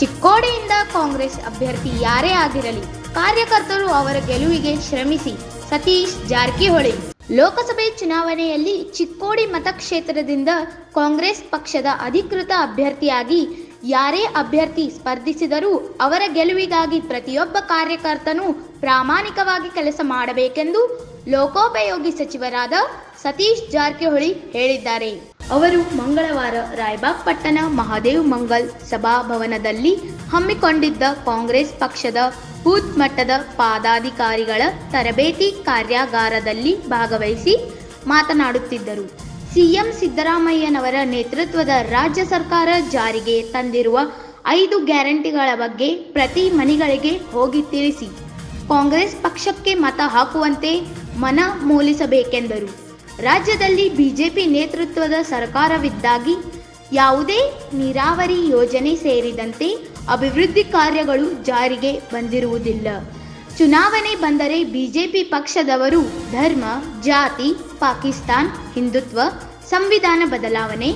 ಚಿಕ್ಕೋಡಿಯಿಂದ ಕಾಂಗ್ರೆಸ್ ಅಭ್ಯರ್ಥಿ ಯಾರೇ ಆಗಿರಲಿ, ಕಾರ್ಯಕರ್ತರು ಅವರ ಗೆಲುವಿಗೆ ಶ್ರಮಿಸಿ, ಸತೀಶ್ ಜಾರಕಿಹೊಳಿ. ಲೋಕಸಭೆ ಚುನಾವಣೆಯಲ್ಲಿ ಚಿಕ್ಕೋಡಿ ಮತಕ್ಷೇತ್ರದಿಂದ ಕಾಂಗ್ರೆಸ್ ಪಕ್ಷದ ಅಧಿಕೃತ ಅಭ್ಯರ್ಥಿಯಾಗಿ ಯಾರೇ ಅಭ್ಯರ್ಥಿ ಸ್ಪರ್ಧಿಸಿದರೂ ಅವರ ಗೆಲುವಿಗಾಗಿ ಪ್ರತಿಯೊಬ್ಬ ಕಾರ್ಯಕರ್ತನೂ ಪ್ರಾಮಾಣಿಕವಾಗಿ ಕೆಲಸ ಮಾಡಬೇಕೆಂದು ಲೋಕೋಪಯೋಗಿ ಸಚಿವರಾದ ಸತೀಶ್ ಜಾರಕಿಹೊಳಿ ಹೇಳಿದ್ದಾರೆ. ಅವರು ಮಂಗಳವಾರ ರಾಯಬಾಗ್ ಪಟ್ಟಣ ಮಹಾದೇವ್ ಮಂಗಲ್ ಸಭಾಭವನದಲ್ಲಿ ಹಮ್ಮಿಕೊಂಡಿದ್ದ ಕಾಂಗ್ರೆಸ್ ಪಕ್ಷದ ಬೂತ್ ಮಟ್ಟದ ಪಾದಾಧಿಕಾರಿಗಳ ತರಬೇತಿ ಕಾರ್ಯಾಗಾರದಲ್ಲಿ ಭಾಗವಹಿಸಿ ಮಾತನಾಡುತ್ತಿದ್ದರು. ಸಿಎಂ ಸಿದ್ದರಾಮಯ್ಯನವರ ನೇತೃತ್ವದ ರಾಜ್ಯ ಸರ್ಕಾರ ಜಾರಿಗೆ ತಂದಿರುವ ಐದು ಗ್ಯಾರಂಟಿಗಳ ಬಗ್ಗೆ ಪ್ರತಿ ಮನೆಗಳಿಗೆ ಹೋಗಿ ತಿಳಿಸಿ. ಕಾಂಗ್ರೆಸ್ ಪಕ್ಷಕ್ಕೆ ಮತ ಹಾಕುವಂತೆ ಮನ ಮೂಲಿಸಬೇಕೆಂದರು ರಾಜ್ಯದಲ್ಲಿ ಬಿಜೆಪಿ ನೇತೃತ್ವದ ಸರ್ಕಾರವಿದ್ದಾಗಿ ಯಾವುದೇ ನೀರಾವರಿ ಯೋಜನೆ ಸೇರಿದಂತೆ ಅಭಿವೃದ್ಧಿ ಕಾರ್ಯಗಳು ಜಾರಿಗೆ ಬಂದಿರುವುದಿಲ್ಲ. ಚುನಾವಣೆ ಬಂದರೆ ಬಿಜೆಪಿ ಪಕ್ಷದವರು ಧರ್ಮ, ಜಾತಿ, ಪಾಕಿಸ್ತಾನ್, ಹಿಂದುತ್ವ, ಸಂವಿಧಾನ ಬದಲಾವಣೆ,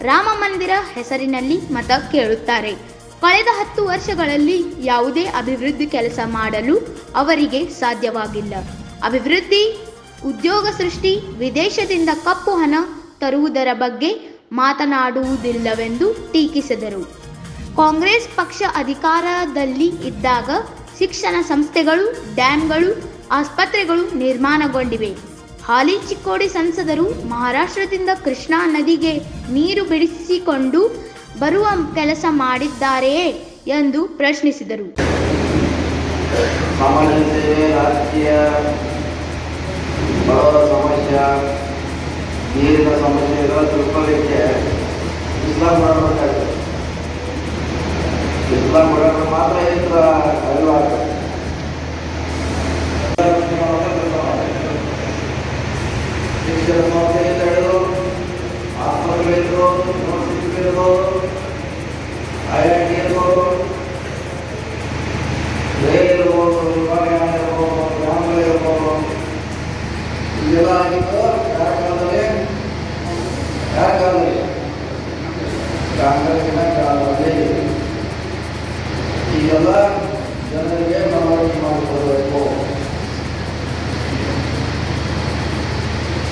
ರಾಮ ಮಂದಿರ ಹೆಸರಿನಲ್ಲಿ ಮತ ಕೇಳುತ್ತಾರೆ. ಕಳೆದ ಹತ್ತು ವರ್ಷಗಳಲ್ಲಿ ಯಾವುದೇ ಅಭಿವೃದ್ಧಿ ಕೆಲಸ ಮಾಡಲು ಅವರಿಗೆ ಸಾಧ್ಯವಾಗಿಲ್ಲ. ಅಭಿವೃದ್ಧಿ ಉದ್ಯೋಗ ಸೃಷ್ಟಿ ವಿದೇಶದಿಂದ ಕಪ್ಪು ಹಣ ತರುವುದರ ಬಗ್ಗೆ ಮಾತನಾಡುವುದಿಲ್ಲವೆಂದು ಟೀಕಿಸಿದರು. ಕಾಂಗ್ರೆಸ್ ಪಕ್ಷ ಅಧಿಕಾರದಲ್ಲಿ ಇದ್ದಾಗ ಶಿಕ್ಷಣ ಸಂಸ್ಥೆಗಳು ಡ್ಯಾಂಗಳು ಆಸ್ಪತ್ರೆಗಳು ನಿರ್ಮಾಣಗೊಂಡಿವೆ. ಹಾಲಿ ಚಿಕ್ಕೋಡಿ ಸಂಸದರು ಮಹಾರಾಷ್ಟ್ರದಿಂದ ಕೃಷ್ಣಾ ನದಿಗೆ ನೀರು ಬಿಡಿಸಿಕೊಂಡು ಬರುವ ಕೆಲಸ ಮಾಡಿದ್ದಾರೆಯೇ ಎಂದು ಪ್ರಶ್ನಿಸಿದರು. ಬಡವರ ಸಮಸ್ಯೆ, ನೀರಿನ ಎಲ್ಲ ತಿಳ್ಕೊಳ್ಳಿಕ್ಕೆ ಇಸ್ಲಾಂ ಮಾಡಬೇಕಾಗ್ತದೆ ಇಸ್ಲಾಂ ಮಾಡೋದು ಮಾತ್ರ ಇತ್ರ ಅರಿವು ಆಗ್ತದೆ ಶಿಕ್ಷಣ ಸಂಸ್ಥೆಯಿಂದ ಹಿಡಿದು ಆಸ್ಪತ್ರೆಗಳಿರ್ಬೋದು ಯೂನಿವರ್ಸಿಟಿ ಇರ್ಬೋದು. ಐ ಐ ಟಿ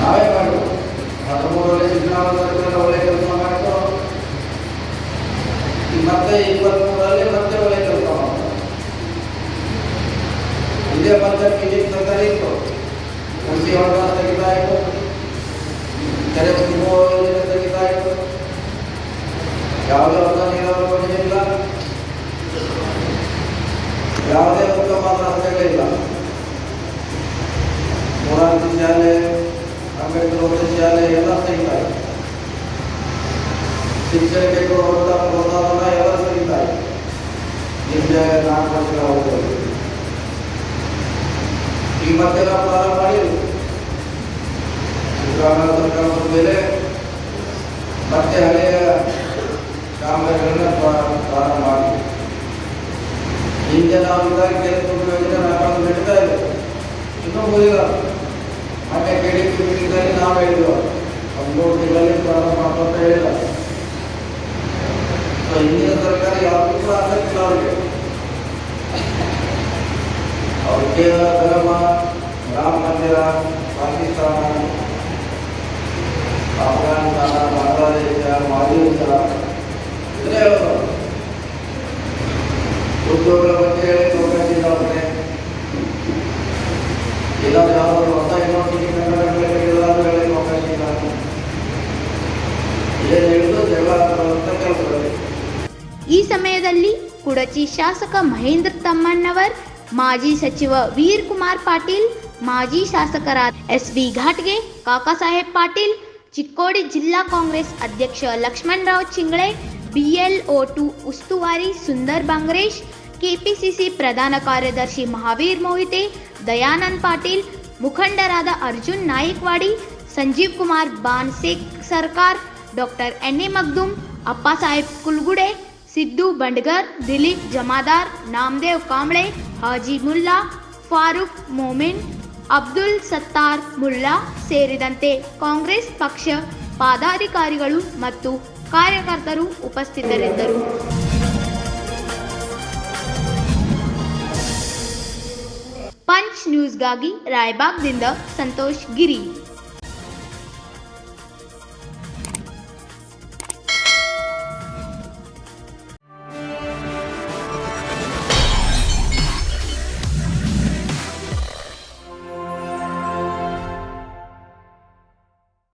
ನಾವೇ ಮಾಡಬೇಕು ಹತ್ತೊಂಬತ್ತರಲ್ಲಿ ಸಿದ್ದರಾಮಯ್ಯ ಸರ್ಕಾರ ಒಳ್ಳೆ ಕೆಲಸ ಮಾಡಿತು ಈಗ ಮತ್ತೆ ಇಪ್ಪತ್ಮೂರರಲ್ಲಿ ಮತ್ತೆ ಒಳ್ಳೆ ಕೆಲಸ ಮಾಡ್ತಾರೆ ಇದೇ ಮತ್ತೆ ಬಿಜೆಪಿ ಸರ್ಕಾರ ಇತ್ತು ಕೃಷಿ ಹೊಂಡ ಸ್ಥಗಿತ ಆಯಿತು ಕೆರೆ ತುಂಬುವ ಯೋಜನೆ ಸ್ಥಗಿತ ಆಯಿತು ಯಾವುದೇ ಹೊಸ ನೀರಾವರಿ ಯೋಜನೆ ಇಲ್ಲ ಯಾವುದೇ ಉತ್ತಮ ರಸ್ತೆಗಳಿಲ್ಲ ಮೂರಾರ್ಜಿ ಶಾಲೆ ಅಂಬೇಡ್ಕರ್ ವಸತಿ ಶಾಲೆ ಎಲ್ಲ ಸ್ಥಗಿತ ಆಯಿತು ಶಿಕ್ಷಣಕ್ಕೆ ಕೊಡುವಂಥ ಪ್ರೋತ್ಸಾಹನ ಎಲ್ಲ ಸ್ಥಗಿತ ಆಯಿತು ಹಿಂದೆ ನಾಲ್ಕು ವರ್ಷಗಳ ಅವಧಿಯಲ್ಲಿ ಈ ಮತ್ತೆ ನಾವು ಪ್ರಾರಂಭ ಮಾಡಿದ್ವಿ ಸಿದ್ದರಾಮಯ್ಯ ಸರ್ಕಾರ ಬಂದ ಮೇಲೆ ಒಂದು ಮೂರು ತಿಂಗಳಲ್ಲಿ ಪ್ರಾರಂಭ ಮಾಡ್ಕೊಂತ ಹೇಳಿಲ್ಲ ಸೊ ಹಿಂದಿನ ಸರ್ಕಾರ ಯಾವತ್ತೂ ಕೂಡ ಆಸಕ್ತಿ ಇಲ್ಲ ಅವರಿಗೆ ಅವ್ರು ಕೇವಲ ಧರ್ಮ ರಾಮ ಮಂದಿರ ಪಾಕಿಸ್ತಾನ ಅಫ್ಘಾನಿಸ್ತಾನ ಬಾಂಗ್ಲಾದೇಶ ಮಾಲ್ದೀವ್ಸ ಇದ್ರೆ ಹೇಳೋದು ಉದ್ಯೋಗಗಳ ಬಗ್ಗೆ ಹೇಳಿ ಅವಕಾಶ ಇಲ್ಲ ಅವ್ರಿಗೆ ಇಲ್ಲಾಂದ್ರೆ ಯಾವ್ದಾದ್ರು ಹೊಸ ಯೂನಿವರ್ಸಿಟಿ ಕನ್ನಡಗಳಿಗೆ ಈ ಸಮಯದಲ್ಲಿ ಕುಡಚಿ ಶಾಸಕ ಮಹೇಂದ್ರ ತಮ್ಮಣ್ಣವರ್, ಮಾಜಿ ಸಚಿವ ವೀರ್ ಕುಮಾರ್ ಪಾಟೀಲ್, ಮಾಜಿ ಶಾಸಕರಾದ ಎಸ್ ವಿ ಘಾಟ್ಗೆ ಕಾಕಾಸಾಹೇಬ್ ಪಾಟೀಲ್, ಚಿಕ್ಕೋಡಿ ಜಿಲ್ಲಾ ಕಾಂಗ್ರೆಸ್ ಅಧ್ಯಕ್ಷ ಲಕ್ಷ್ಮಣರಾವ್ ಎಲ್ ಒ ಟು ಉಸ್ತುವಾರಿ ಸುಂದರ್ ಬಾಂಗ್ರೇಶ್ ಕೆಪಿಸಿಸಿ ಪ್ರಧಾನ ಕಾರ್ಯದರ್ಶಿ ಮಹಾವೀರ್ ಮೋಹಿತೆ, ದಯಾನಂದ್ ಪಾಟೀಲ್, ಮುಖಂಡರಾದ ಅರ್ಜುನ್ ನಾಯಕ್ವಾಡಿ, ಸಂಜೀವ್ ಕುಮಾರ್ ಬಾನ್ಸೇಕ್ ಸರ್ಕಾರ್ doctor N A Magdum Appasaheb Kulgude, Siddu Bandgar, Dilip Jamadar, Namdev Kamble Haji Mulla, Farooq Momin, Abdul Sattar Mulla ಸೇರಿದಂತೆ ಕಾಂಗ್ರೆಸ್ ಪಕ್ಷ ಪದಾಧಿಕಾರಿಗಳು ಮತ್ತು ಕಾರ್ಯಕರ್ತರು ಉಪಸ್ಥಿತರಿದ್ದರು. ಪಂಚ್ ನ್ಯೂಸ್ಗಾಗಿ ರಾಯಬಾಗ್ದಿಂದ ಸಂತೋಷ್ ಗಿರಿ.